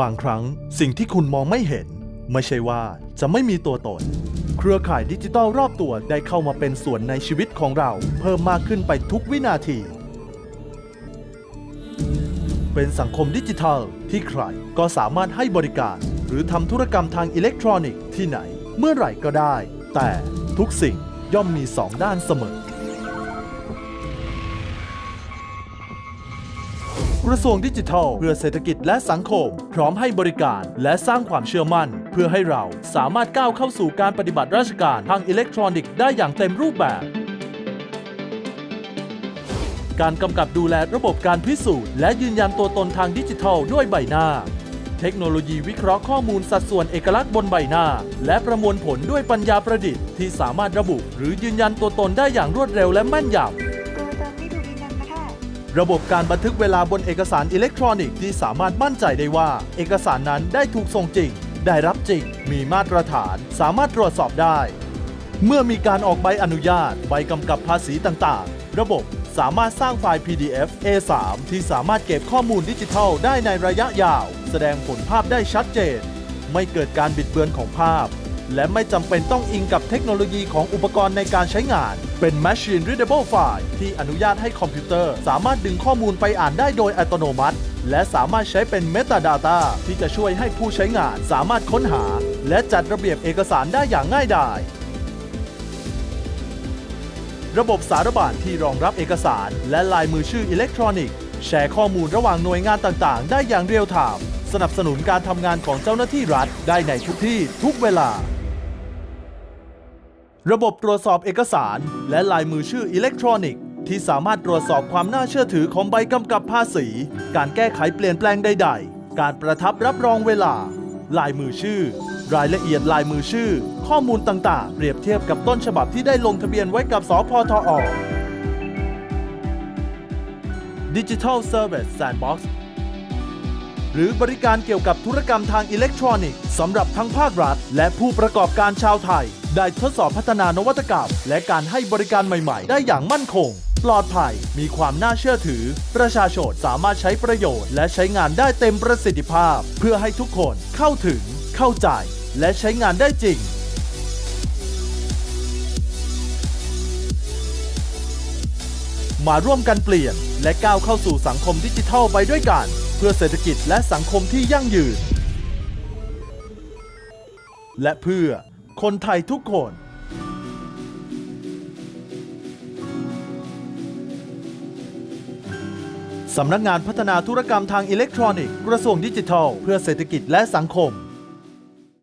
บางครั้งสิ่งที่คุณมองไม่เห็น ไม่ใช่ว่าจะไม่มีตัวตน เครือข่ายดิจิทัลรอบตัวได้เข้ามาเป็นส่วนในชีวิตของเรา เพิ่มมากขึ้นไปทุกวินาที เป็นสังคมดิจิทัลที่ใครก็สามารถให้บริการ หรือทำธุรกรรมทางอิเล็กทรอนิกส์ที่ไหน เมื่อไหร่ก็ได้ แต่ทุกสิ่งย่อมมีสองด้านเสมอ กระทรวงดิจิทัล เพื่อเศรษฐกิจและสังคม พร้อมให้บริการและสร้างความเชื่อมั่น เพื่อให้เราสามารถก้าวเข้าสู่การปฏิบัติราชการทางอิเล็กทรอนิกส์ได้อย่างเต็มรูปแบบ การกำกับดูแลระบบการพิสูจน์และยืนยันตัวตนทางดิจิทัลด้วยใบหน้าเทคโนโลยีวิเคราะห์ข้อมูลสัดส่วนเอกลักษณ์บนใบหน้า และประมวลผลด้วยปัญญาประดิษฐ์ที่สามารถระบุ หรือยืนยันตัวตนได้อย่างรวดเร็วและแม่นยำ ระบบการบันทึกเวลาบนเอกสารอิเล็กทรอนิกส์ที่สามารถมั่นใจได้ว่า เอกสารนั้นได้ถูกส่งจริง ได้รับจริง มีมาตรฐาน สามารถตรวจสอบได้ เมื่อมีการออกใบอนุญาต ใบกำกับภาษีต่างๆ ระบบสามารถสร้างไฟล์ PDF A3 ที่สามารถเก็บข้อมูลดิจิทัลได้ในระยะยาว แสดงผลภาพได้ชัดเจน ไม่เกิดการบิดเบือนของภาพ และไม่จำเป็นต้องอิงกับเทคโนโลยีของอุปกรณ์ในการใช้งาน เป็น Machine Readable File ที่อนุญาตให้คอมพิวเตอร์ สามารถดึงข้อมูลไปอ่านได้โดยอัตโนมัติ และสามารถใช้เป็น Metadata ที่จะช่วยให้ผู้ใช้งานสามารถค้นหา และจัดระเบียบเอกสารได้อย่างง่ายดายระบบสารบัญที่รองรับเอกสาร และลายมือชื่ออิเล็กทรอนิกส์ แชร์ข้อมูลระหว่างหน่วยงานต่างๆ ได้อย่างเรียลไทม์ สนับสนุนการทำงานของเจ้าหน้าที่รัฐได้ในทุกที่ทุกเวลา ระบบตรวจสอบเอกสาร และลายมือชื่ออิเล็กทรอนิกส์ที่สามารถตรวจสอบความน่าเชื่อถือของใบกำกับภาษี การแก้ไขเปลี่ยนแปลงใด ๆ การประทับรับรองเวลา ลายมือชื่อ รายละเอียดลายมือชื่อ ข้อมูลต่างๆ เปรียบเทียบกับต้นฉบับที่ได้ลงทะเบียนไว้กับสพทอ Digital Service Sandbox หรือบริการเกี่ยวกับธุรกรรมทางอิเล็กทรอนิกส์สำหรับทั้งภาครัฐ และผู้ประกอบการชาวไทย ได้ทดสอบพัฒนานวัตกรรม และการให้บริการใหม่ๆ ได้อย่างมั่นคง ปลอดภัย มีความน่าเชื่อถือ ประชาชนสามารถใช้ประโยชน์ และใช้งานได้เต็มประสิทธิภาพ เพื่อให้ทุกคนเข้าถึง เข้าใจ และใช้งานได้จริงมาร่วมกันเปลี่ยน และก้าวเข้าสู่สังคมดิจิทัลไปด้วยกัน เพื่อเศรษฐกิจและสังคมที่ยั่งยืน และเพื่อคนไทยทุกคนสำนักงานพัฒนาธุรกรรมทางอิเล็กทรอนิกส์กระทรวงดิจิทัล เพื่อเศรษฐกิจและสังคม